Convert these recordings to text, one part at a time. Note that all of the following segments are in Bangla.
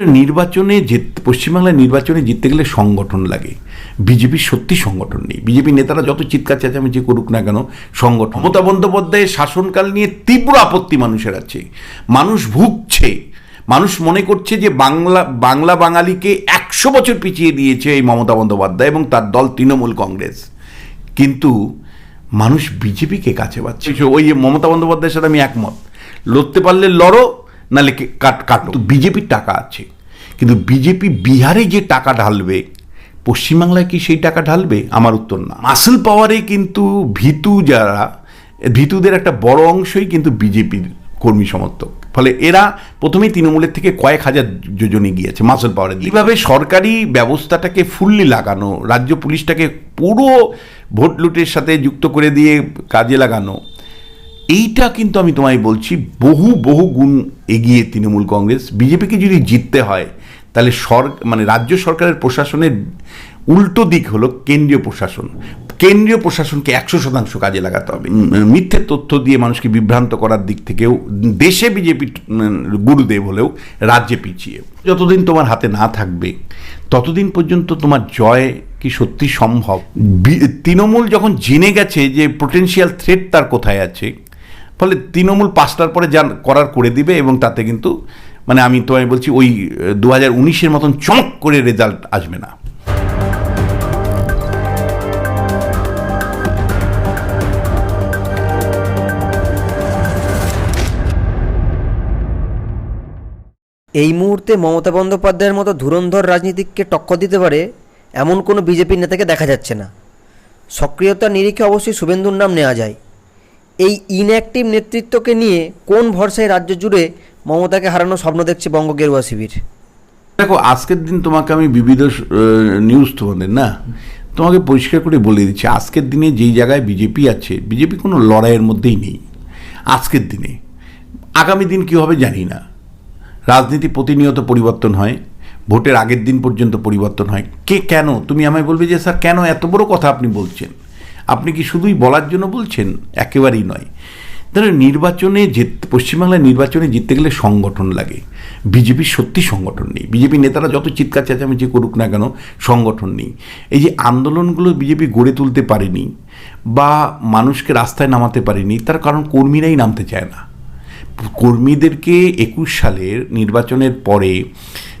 নির্বাচনে জিত পশ্চিমবাংলায় নির্বাচনে জিততে গেলে সংগঠন লাগে। বিজেপির সত্যি সংগঠন নেই। বিজেপি নেতারা যত চিৎকার চেঁচামেচি করুক না কেন সংগঠন মমতা বন্দ্যোপাধ্যায়ের শাসনকাল নিয়ে তীব্র আপত্তি মানুষের আছে। মানুষ ভুগছে। মানুষ মনে করছে যে বাংলা বাংলা বাঙালিকে একশো বছর পিছিয়ে দিয়েছে এই মমতা বন্দ্যোপাধ্যায় এবং তার দল তৃণমূল কংগ্রেস। কিন্তু মানুষ বিজেপিকে কাছে পাচ্ছে। ওই মমতা বন্দ্যোপাধ্যায়ের সাথে আমি একমত। লড়তে পারলে লড়ো নাহলে কে- কাট কাটো তো বিজেপির টাকা আছে। কিন্তু বিজেপি বিহারে যে টাকা ঢালবে পশ্চিমবাংলায় কি সেই টাকা ঢালবে? আমার উত্তর না। মাসেল পাওয়ারে কিন্তু ভীতু যারা ভিতুদের একটা বড় অংশই কিন্তু বিজেপির কর্মী সমর্থক। ফলে এরা প্রথমেই তৃণমূলের থেকে কয়েক হাজার যোজনে গিয়েছে মাসেল পাওয়ারে এইভাবে সরকারি ব্যবস্থাটাকে ফুললি লাগানো রাজ্য পুলিশটাকে পুরো ভোট লুটের সাথে যুক্ত করে দিয়ে কাজে লাগানো এইটা কিন্তু আমি তোমায় বলছি বহু বহু গুণ এগিয়ে তৃণমূল কংগ্রেস। বিজেপিকে যদি জিততে হয় তাহলে সর মানে রাজ্য সরকারের প্রশাসনের উল্টো দিক হলো কেন্দ্রীয় প্রশাসন। কেন্দ্রীয় প্রশাসনকে একশো শতাংশ কাজে লাগাতে হবে। মিথ্যে তথ্য দিয়ে মানুষকে বিভ্রান্ত করার দিক থেকেও দেশে বিজেপি গুরুদেব হলেও রাজ্যে পিছিয়ে। যতদিন তোমার হাতে না থাকবে ততদিন পর্যন্ত তোমার জয় কি সত্যি সম্ভব? তৃণমূল যখন জেনে গেছে যে পোটেনশিয়াল থ্রেট তার কোথায় আছে ফলে তৃণমূল পাঁচটার পরে যা করার করে দিবে এবং তাতে কিন্তু মানে আমি তোমায় বলছি ওই দু হাজার উনিশের মতন চমক করে রেজাল্ট আসবে না। এই মুহূর্তে মমতা বন্দ্যোপাধ্যায়ের মতো ধুরন্ধর রাজনীতিককে টক্কর দিতে পারে এমন কোনো বিজেপি নেতাকে দেখা যাচ্ছে না। সক্রিয়তার নিরিখে অবশ্যই শুভেন্দুর নাম নেওয়া যায়। এই ইনঅ্যাক্টিভ নেতৃত্বকে নিয়ে কোন ভরসায় রাজ্য জুড়ে মমতাকে হারানোর স্বপ্ন দেখছে বঙ্গ গেরুয়া শিবির? দেখো, আজকের দিন তোমাকে আমি বিবিধ নিউজ তোমাদের না? তোমাকে পরিষ্কার করে বলে দিচ্ছি, আজকের দিনে যেই জায়গায় বিজেপি আছে, বিজেপি কোনো লড়াইয়ের মধ্যেই নেই, আজকের দিনে। আগামী দিন কী হবে জানি না। রাজনীতি প্রতিনিয়ত পরিবর্তন হয়, ভোটের আগের দিন পর্যন্ত পরিবর্তন হয়। কে কেন? তুমি আমায় বলবে যে, স্যার, কেন এত বড় কথা আপনি বলছেন? আপনি কি শুধুই বলার জন্য বলছেন? একেবারেই নয়। তাহলে নির্বাচনে জিত পশ্চিমবাংলায় নির্বাচনে জিততে গেলে সংগঠন লাগে। বিজেপির সত্যি সংগঠন নেই। বিজেপি নেতারা যত চিৎকার চেঁচামেচি করুক না কেন, সংগঠন নেই। এই যে আন্দোলনগুলো বিজেপি গড়ে তুলতে পারেনি বা মানুষকে রাস্তায় নামাতে পারেনি, তার কারণ কর্মীরাই নামতে চায় না। কর্মীদেরকে একুশ সালের নির্বাচনের পরে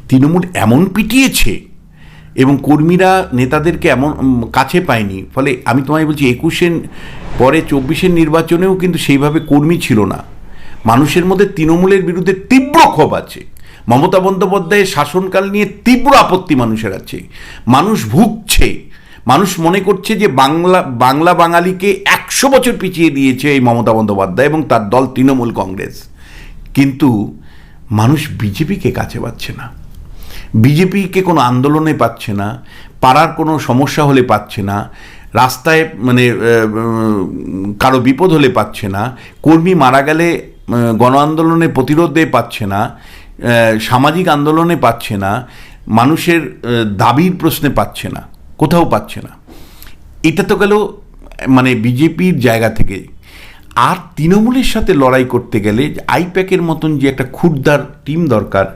তৃণমূল এমন পিটিয়েছে এবং কর্মীরা নেতাদেরকে এমন কাছে পায়নি। ফলে আমি তোমায় বলছি, একুশের পরে চব্বিশের নির্বাচনেও কিন্তু সেইভাবে কর্মী ছিল না। মানুষের মধ্যে তৃণমূলের বিরুদ্ধে তীব্র ক্ষোভ আছে। মমতা বন্দ্যোপাধ্যায়ের শাসনকাল নিয়ে তীব্র আপত্তি মানুষের আছে। মানুষ ভুগছে। মানুষ মনে করছে যে বাংলা বাংলা বাঙালিকে একশো বছর পিছিয়ে দিয়েছে এই মমতা বন্দ্যোপাধ্যায় এবং তার দল তৃণমূল কংগ্রেস। কিন্তু মানুষ বিজেপিকে কাছে পাচ্ছে না। বিজেপিকে কোনো আন্দোলনে পাচ্ছে না, পাড়ার কোনো সমস্যা হলে পাচ্ছে না, রাস্তায় মানে কারও বিপদ হলে পাচ্ছে না, কর্মী মারা গেলে গণ আন্দোলনে প্রতিরোধে পাচ্ছে না সামাজিক আন্দোলনে পাচ্ছে না, মানুষের দাবির প্রশ্নে পাচ্ছে না, কোথাও পাচ্ছে না। এটা তো গেল মানে বিজেপির জায়গা থেকে। আর তৃণমূলের সাথে লড়াই করতে গেলে আইপ্যাকের মতন যে একটা ক্ষুদ্দার টিম দরকার,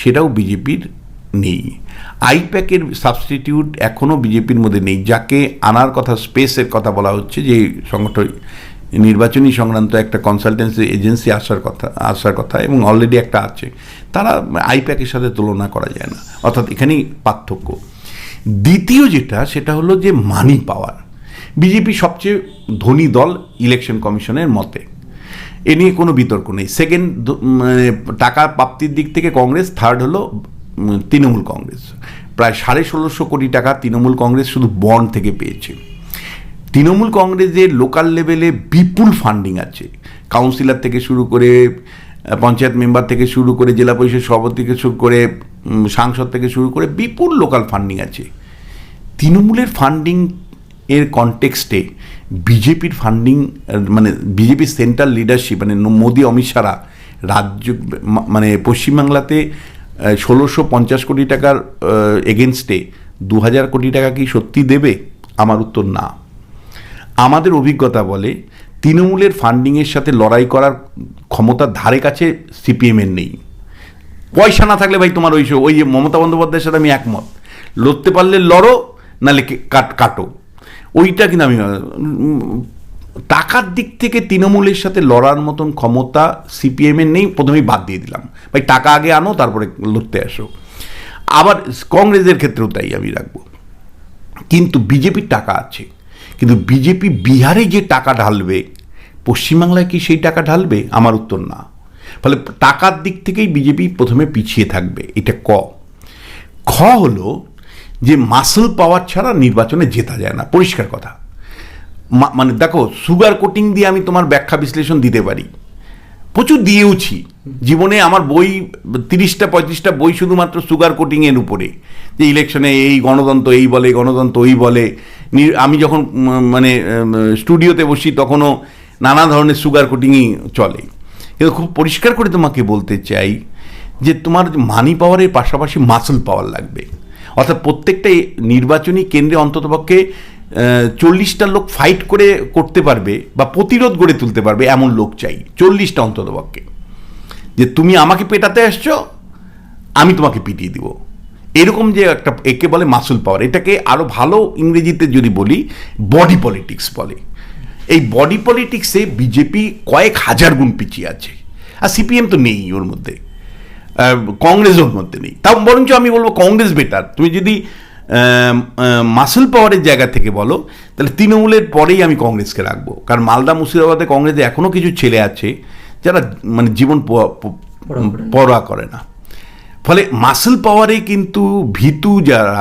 সেটাও বিজেপির নেই। আইপ্যাকের সাবস্টিটিউট এখনও বিজেপির মধ্যে নেই, যাকে আনার কথা স্পেসের কথা বলা হচ্ছে যে সংগঠন, নির্বাচনী সংক্রান্ত একটা কনসালটেন্সি এজেন্সি আসার কথা আসার কথা এবং অলরেডি একটা আছে। তারা আইপ্যাকের সাথে তুলনা করা যায় না, অর্থাৎ এখানেই পার্থক্য। দ্বিতীয় যেটা, সেটা হলো যে মানি পাওয়ার বিজেপি সবচেয়ে ধনী দল ইলেকশন কমিশনের মতে। এ নিয়ে কোনো বিতর্ক নেই। সেকেন্ড মানে টাকা প্রাপ্তির দিক থেকে কংগ্রেস থার্ড হলো তৃণমূল কংগ্রেস। প্রায় সাড়ে ষোলোশো কোটি টাকা তৃণমূল কংগ্রেস শুধু বন্ড থেকে পেয়েছে। তৃণমূল কংগ্রেসের লোকাল লেভেলে বিপুল ফান্ডিং আছে। কাউন্সিলর থেকে শুরু করে পঞ্চায়েত মেম্বার থেকে শুরু করে, জেলা পরিষদ সভাপতি থেকে শুরু করে সাংসদ থেকে শুরু করে বিপুল লোকাল ফান্ডিং আছে। তৃণমূলের ফান্ডিং এর কনটেক্সটে বিজেপির ফান্ডিং মানে বিজেপির সেন্ট্রাল লিডারশিপ মানে মোদি, অমিত শাহরা রাজ্য মানে পশ্চিমবাংলাতে ষোলোশো পঞ্চাশ কোটি টাকার এগেনস্টে দু হাজার কোটি টাকা কি সত্যি দেবে? আমার উত্তর না। আমাদের অভিজ্ঞতা বলে তৃণমূলের ফান্ডিংয়ের সাথে লড়াই করার ক্ষমতা ধারে কাছে সিপিএমের নেই। পয়সা না থাকলে ভাই তোমার ওই ওই যে মমতা বন্দ্যোপাধ্যায়ের সাথে আমি একমত। লড়তে পারলে লড়ো, নাহলে কে- কাট কাটো। ওইটা কিন্তু আমি টাকার দিক থেকে তৃণমূলের সাথে লড়ার মতন ক্ষমতা সিপিএমের নেই, প্রথমেই বাদ দিয়ে দিলাম। ভাই, টাকা আগে আনো, তারপরে লড়তে আসো। আবার কংগ্রেসের ক্ষেত্রেও তাই আমি রাখব। কিন্তু বিজেপির টাকা আছে। কিন্তু বিজেপি বিহারে যে টাকা ঢালবে, পশ্চিমবাংলায় কি সেই টাকা ঢালবে? আমার উত্তর না। ফলে টাকার দিক থেকেই বিজেপি প্রথমে পিছিয়ে থাকবে, এটা ক। খ হলো যে মাসল পাওয়ার ছাড়া নির্বাচনে জেতা যায় না। পরিষ্কার কথা। মানে দেখো সুগার কোটিং দিয়ে আমি তোমার ব্যাখ্যা বিশ্লেষণ দিতে পারি। প্রচুর দিয়েওছি। জীবনে আমার বই, তিরিশটা, পঁয়ত্রিশটা বই শুধুমাত্র সুগার কোটিংয়ের উপরে। যে ইলেকশনে এই গণতন্ত্র এই বলে, গণতন্ত্র ওই বলে। আমি যখন মানে স্টুডিওতে বসি, তখনও নানা ধরনের সুগার কোটিংই চলে। কিন্তু খুব পরিষ্কার করে তোমাকে বলতে চাই যে তোমার মানি পাওয়ারের পাশাপাশি মাসল পাওয়ার লাগবে। অর্থাৎ প্রত্যেকটা নির্বাচনী কেন্দ্রে অন্ততপক্ষে চল্লিশটা লোক ফাইট করে করতে পারবে বা প্রতিরোধ গড়ে তুলতে পারবে এমন লোক চাই। চল্লিশটা অন্ততপক্ষে। যে তুমি আমাকে পেটাতে আসছো, আমি তোমাকে পিটিয়ে দিব। এরকম যে একটা একে বলে মাসুল পাওয়ার এটাকে আরও ভালো ইংরেজিতে যদি বলি বডি পলিটিক্স বলে। এই বডি পলিটিক্সে বিজেপি কয়েক হাজার গুণ পিছিয়ে আছে। আর সিপিএম তো নেই ওর মধ্যে। কংগ্রেস ওর মধ্যে নেই। তাও বরঞ্চ আমি বলব কংগ্রেস বেটার তুমি যদি মাসুল পাওয়ারের জায়গা থেকে বলো তাহলে তৃণমূলের পরেই আমি কংগ্রেসকে রাখব। কারণ মালদা মুর্শিদাবাদে কংগ্রেসে এখনও কিছু ছেলে আছে যারা মানে জীবন পরোয়া করে না। ফলে মাসল পাওয়ারে কিন্তু ভীতু যারা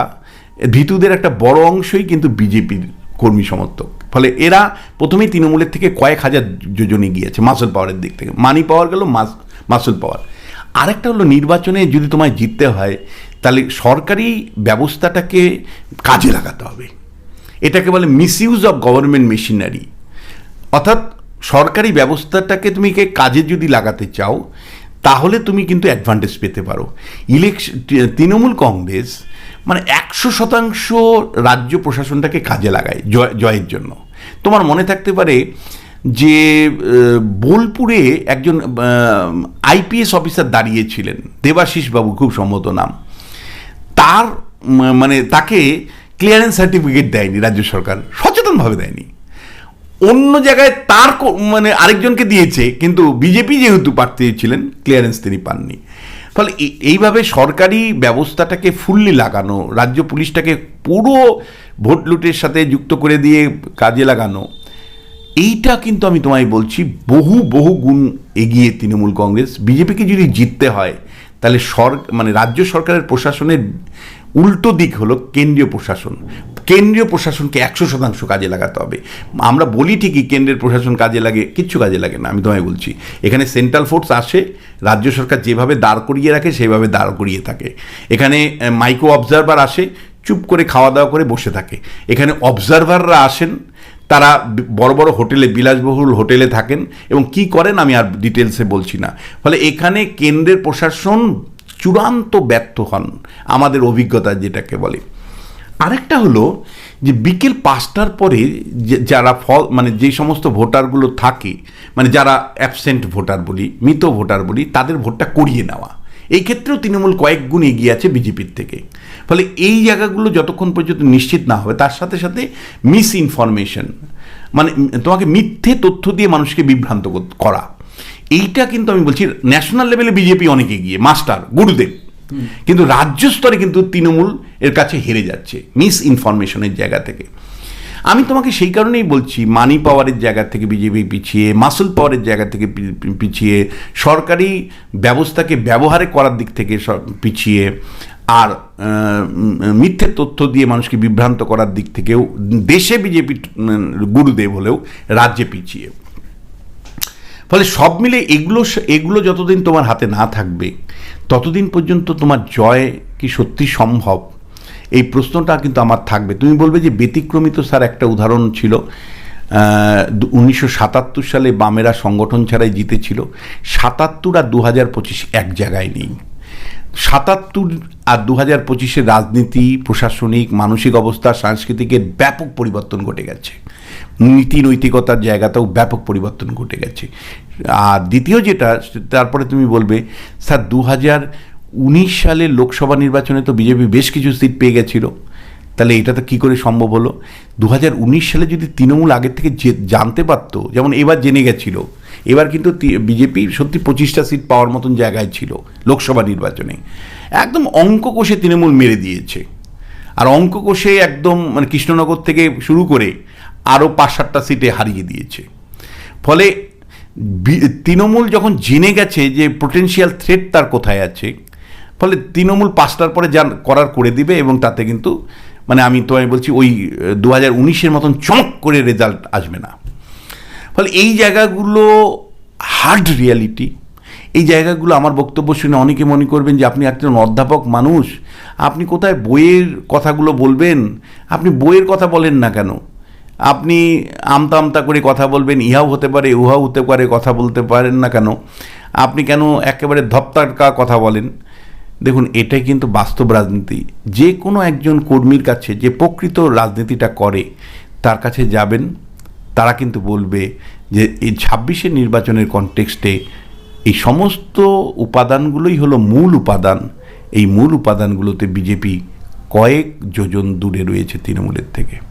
ভিতুদের একটা বড় অংশই কিন্তু বিজেপির কর্মী সমর্থক। ফলে এরা প্রথমেই তৃণমূলের থেকে কয়েক হাজার যোজনে গিয়েছে মাসল পাওয়ারের দিক থেকে। মানি পাওয়ার গেল মাসল পাওয়ার আরেকটা হলো নির্বাচনে যদি তোমায় জিততে হয় তাহলে সরকারি ব্যবস্থাটাকে কাজে লাগাতে হবে। এটাকে বলে মিসইউজ অফ গভর্নমেন্ট মেশিনারি অর্থাৎ সরকারি ব্যবস্থাটাকে তুমি কাজে যদি লাগাতে চাও, তাহলে তুমি কিন্তু অ্যাডভান্টেজ পেতে পারো। ইলেকশন তৃণমূল কংগ্রেস মানে একশো শতাংশ রাজ্য প্রশাসনটাকে কাজে লাগায় জয়, জয়ের জন্য। তোমার মনে থাকতে পারে যে বোলপুরে একজন আইপিএস অফিসার দাঁড়িয়েছিলেন দেবাশিস বাবু খুব সম্মত নাম। তার মানে তাকে ক্লিয়ারেন্স সার্টিফিকেট দেয়নি রাজ্য সরকার, সচেতনভাবে দেয়নি। অন্য জায়গায় তার মানে আরেকজনকে দিয়েছে, কিন্তু বিজেপি যেহেতু প্রার্থী ছিলেন ক্লিয়ারেন্স তিনি পাননি। ফলে এইভাবে সরকারি ব্যবস্থাটাকে ফুললি লাগানো, রাজ্য পুলিশটাকে পুরো ভোট লুটের সাথে যুক্ত করে দিয়ে কাজে লাগানো, এইটা কিন্তু আমি তোমায় বলছি, বহু বহু গুণ এগিয়ে তৃণমূল কংগ্রেস। বিজেপিকে যদি জিততে হয় তাহলে সর মানে রাজ্য সরকারের প্রশাসনের উল্টো দিক হলো কেন্দ্রীয় প্রশাসন। কেন্দ্রীয় প্রশাসনকে একশো শতাংশ কাজে লাগাতে হবে। আমরা বলি ঠিকই কেন্দ্রের প্রশাসন কাজে লাগে, কিচ্ছু কাজে লাগে না, আমি তোমায় বলছি। এখানে সেন্ট্রাল ফোর্স আসে, রাজ্য সরকার যেভাবে দাঁড় করিয়ে রাখে, সেভাবে দাঁড় করিয়ে থাকে। এখানে মাইক্রো অবজারভার আসে, চুপ করে খাওয়া দাওয়া করে বসে থাকে। এখানে অবজারভাররা আসেন তারা বড় বড় হোটেলে, বিলাসবহুল হোটেলে থাকেন এবং কি করেন আমি আর ডিটেলসে বলছি না। ফলে এখানে কেন্দ্রের প্রশাসন চূড়ান্ত ব্যর্থ হন, আমাদের অভিজ্ঞতা যেটাকে বলে। আরেকটা হলো যে বিকেল পাঁচটার পরে যারা ফল মানে যে সমস্ত ভোটারগুলো থাকে মানে যারা অ্যাবসেন্ট ভোটার বলি, মৃত ভোটার বলি, তাদের ভোটটা করিয়ে নেওয়া। এই ক্ষেত্রেও তৃণমূল কয়েক গুণ এগিয়ে আছে বিজেপির থেকে। ফলে এই জায়গাগুলো যতক্ষণ পর্যন্ত নিশ্চিত না হবে, তার সাথে সাথে মিস ইনফরমেশন মানে তোমাকে মিথ্যে তথ্য দিয়ে মানুষকে বিভ্রান্ত করা এইটা কিন্তু আমি বলছি ন্যাশনাল লেভেলে বিজেপি অনেক এগিয়ে মাস্টার গুরুদেব। কিন্তু রাজ্য স্তরে কিন্তু তৃণমূল এর কাছে হেরে যাচ্ছে মিস ইনফরমেশনের জায়গা থেকে। আমি তোমাকে সেই কারণেই বলছি মানি পাওয়ারের জায়গা থেকে বিজেপি পিছিয়ে মাসুল পাওয়ারের জায়গা থেকে পিছিয়ে, সরকারি ব্যবস্থাকে ব্যবহারে করার দিক থেকে পিছিয়ে, আর মিথ্যে তথ্য দিয়ে মানুষকে বিভ্রান্ত করার দিক থেকেও, দেশে বিজেপি গুরুদেব হলেও রাজ্যে পিছিয়ে। ফলে সব মিলে এগুলো এগুলো যতদিন তোমার হাতে না থাকবে, ততদিন পর্যন্ত তোমার জয় কি সত্যি সম্ভব? এই প্রশ্নটা কিন্তু আমার থাকবে। তুমি বলবে যে ব্যতিক্রমিত স্যার একটা উদাহরণ ছিল উনিশশো সাতাত্তর সালে বামেরা সংগঠন ছাড়াই জিতেছিল। সাতাত্তর আর দু হাজার পঁচিশ এক জায়গায় নেই। সাতাত্তর আর দু হাজার পঁচিশের রাজনীতি, প্রশাসনিক, মানসিক অবস্থা, সাংস্কৃতিকের ব্যাপক পরিবর্তন ঘটে গেছে। নীতি, নৈতিকতার জায়গাতেও ব্যাপক পরিবর্তন ঘটে গেছে। আর দ্বিতীয় যেটা, তারপরে তুমি বলবে, স্যার দু হাজার উনিশ সালের লোকসভা নির্বাচনে তো বিজেপি বেশ কিছু সিট পেয়ে গেছিল। তাহলে এটা তো কী করে সম্ভব হলো? দু হাজার উনিশ সালে যদি তৃণমূল আগের থেকে জানতে পারতো, যেমন এবার জেনে গেছিল, এবার কিন্তু বিজেপি সত্যি পঁচিশটা সিট পাওয়ার মতন জায়গায় ছিল লোকসভা নির্বাচনে। একদম অঙ্ক কষে তৃণমূল মেরে দিয়েছে। আর অঙ্ক কষে একদম মানে কৃষ্ণনগর থেকে শুরু করে আরও পাঁচ সাতটা সিটে হারিয়ে দিয়েছে। ফলে তৃণমূল যখন জেনে গেছে যে পোটেনশিয়াল থ্রেট তার কোথায় আছে ফলে তৃণমূল পাঁচটার পরে যা করার করে দিবে এবং তাতে কিন্তু মানে আমি তোমায় বলছি ওই দু হাজার উনিশের মতন চমক করে রেজাল্ট আসবে না। ফলে এই জায়গাগুলো হার্ড রিয়ালিটি। এই জায়গাগুলো আমার বক্তব্য শুনে অনেকে মনে করবেন যে আপনি একজন অধ্যাপক মানুষ, আপনি কোথায় বইয়ের কথাগুলো বলবেন? আপনি বইয়ের কথা বলেন না কেন? আপনি আমতা আমতা করে কথা বলবেন, ইহাও হতে পারে, উহাও হতে পারে, কথা বলতে পারেন না কেন? আপনি কেন একেবারে ধপ্তারকা কথা বলেন? দেখুন, এটাই কিন্তু বাস্তব রাজনীতি। যে কোনো একজন কর্মীর কাছে যে প্রকৃত রাজনীতিটা করে, তার কাছে যাবেন, তারা কিন্তু বলবে যে এই ছাব্বিশের নির্বাচনের কনটেক্সটে এই সমস্ত উপাদানগুলোই হলো মূল উপাদান। এই মূল উপাদানগুলোতে বিজেপি কয়েক যোজন দূরে রয়েছে তৃণমূলের থেকে।